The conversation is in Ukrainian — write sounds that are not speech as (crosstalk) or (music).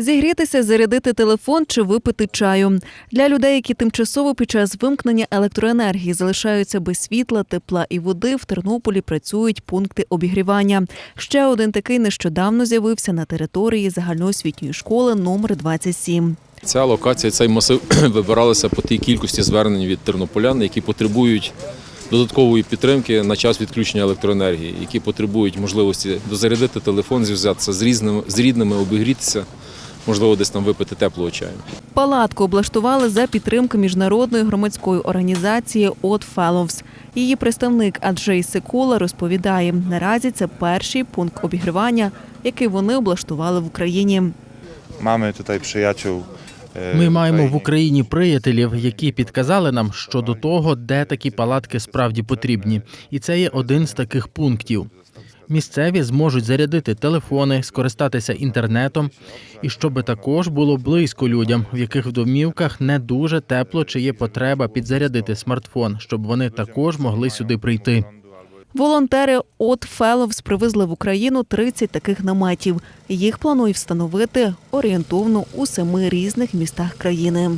Зігрітися, зарядити телефон чи випити чаю для людей, які тимчасово під час вимкнення електроенергії залишаються без світла, тепла і води. В Тернополі працюють пункти обігрівання. Ще один такий нещодавно з'явився на території загальноосвітньої школи номер 27. Ця локація, цей масив (clears throat) вибиралася по тій кількості звернень від тернополян, які потребують додаткової підтримки на час відключення електроенергії, які потребують можливості дозарядити телефон, зв'язатися з різними з рідними, обігрітися, можливо, десь там випити теплого чаю. Палатку облаштували за підтримки міжнародної громадської організації От Fellows. Її представник Аджей Секула розповідає, наразі це перший пункт обігрівання, який вони облаштували в Україні. Mamy tutaj przyjaciół. e, Ми маємо в Україні приятелів, які підказали нам щодо того, де такі палатки справді потрібні, і це є один з таких пунктів. Місцеві зможуть зарядити телефони, скористатися інтернетом, і щоб також було близько людям, в яких в домівках не дуже тепло, чи є потреба підзарядити смартфон, щоб вони також могли сюди прийти. Волонтери От Fellows привезли в Україну 30 таких наметів. Їх планують встановити орієнтовно у семи різних містах країни.